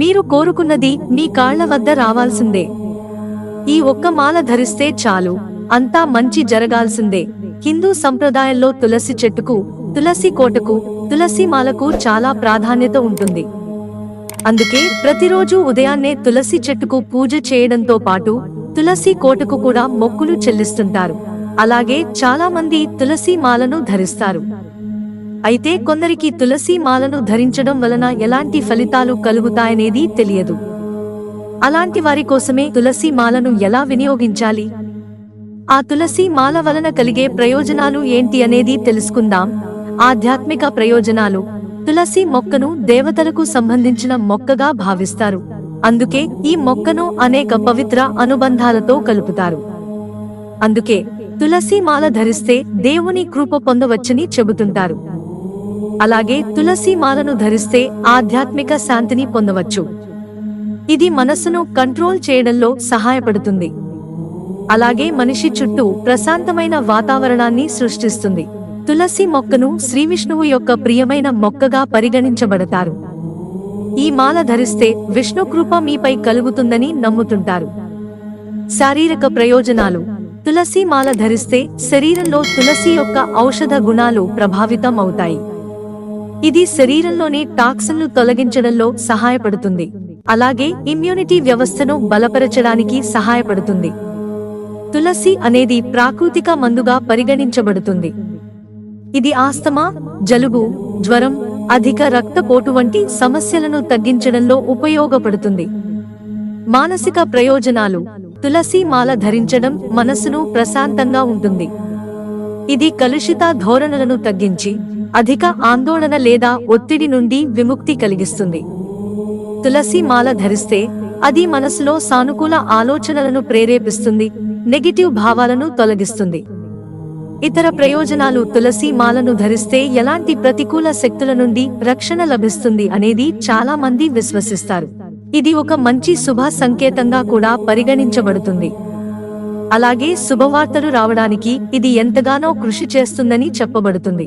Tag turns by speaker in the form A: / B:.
A: మీరు కోరుకున్నది మీ కాళ్ళ వద్ద రావాల్సిందే. ఈ ఒక్క మాల ధరిస్తే చాలు అంతా మంచి జరగాల్సిందే. హిందూ సంప్రదాయంలో తులసి చెట్టుకు తులసి కోటకు తులసి మాలకు చాలా ప్రాధాన్యత ఉంటుంది. అందుకే ప్రతిరోజు ఉదయాన్నే తులసి చెట్టుకు పూజ చేయడంతో పాటు తులసి కోటకు కూడా మొక్కులు చెల్లిస్తుంటారు. అలాగే చాలా మంది తులసి మాలను ధరిస్తారు. అయితే కొందరికి తులసి మాలను ధరించడం వలన ఎలాంటి ఫలితాలు కలుగుతాయనేది తెలియదు. అలాంటి వారి కోసమే తులసి మాలను ఎలా వినియోగించాలి? ఆ తులసి మాల వలన కలిగే ప్రయోజనాలు ఏంటి అనేది తెలుసుకుందాం. ఆధ్యాత్మిక ప్రయోజనాలు. తులసి మొక్కను దేవతలకు సంబంధించిన మొక్కగా భావిస్తారు. అందుకే ఈ మొక్కను అనేక పవిత్ర అనుబంధాలతో కలుపుతారు. అందుకే తులసి మాల ధరిస్తే దేవుని కృప పొందవచ్చని చెబుతుంటారు. అలాగే తులసి మాలను ధరిస్తే ఆధ్యాత్మిక శాంతిని పొందవచ్చు. ఇది మనస్సును కంట్రోల్ చేయడంలో సహాయపడుతుంది. అలాగే మనిషి చుట్టూ ప్రశాంతమైన వాతావరణాన్ని సృష్టిస్తుంది. తులసి మొక్కను శ్రీవిష్ణువు యొక్క ప్రియమైన మొక్కగా పరిగణించబడతారు. ఈ మాల ధరిస్తే విష్ణు కృప మీపై కలుగుతుందని నమ్ముతుంటారు. శారీరక ప్రయోజనాలు. తులసి మాల ధరిస్తే శరీరంలో తులసి యొక్క ఔషధ గుణాలు ప్రభావితం అవుతాయి ఇది శరీరంలోని టాక్సిన్ను తొలగించడంలో సహాయపడుతుంది. అలాగే ఇమ్యూనిటీ వ్యవస్థను బలపరచడానికి సహాయపడుతుంది. తులసి అనేది ప్రాకృతిక మందుగా పరిగణించబడుతుంది. ఇది ఆస్తమా జలుబు జ్వరం అధిక రక్తపోటు వంటి సమస్యలను తగ్గించడంలో ఉపయోగపడుతుంది. మానసిక ప్రయోజనాలు. తులసి మాల ధరించడం మనసును ప్రశాంతంగా ఉంటుంది. ఇది కలుషిత ధోరణులను తగ్గించి అధిక ఆందోళన లేదా ఒత్తిడి నుండి విముక్తి కలిగిస్తుంది. తులసి మాల ధరిస్తే అది మనసులో సానుకూల ఆలోచనలను ప్రేరేపిస్తుంది నెగిటివ్ భావాలను తొలగిస్తుంది. ఇతర ప్రయోజనాలు తులసి మాలను ధరిస్తే ఎలాంటి ప్రతికూల శక్తుల నుండి రక్షణ లభిస్తుంది అనేది చాలా మంది విశ్వసిస్తారు. ఇది ఒక మంచి శుభ సంకేతంగా కూడా పరిగణించబడుతుంది. అలాగే శుభవార్తలు రావడానికి ఇది ఎంతగానో కృషి చేస్తుందని చెప్పబడుతుంది.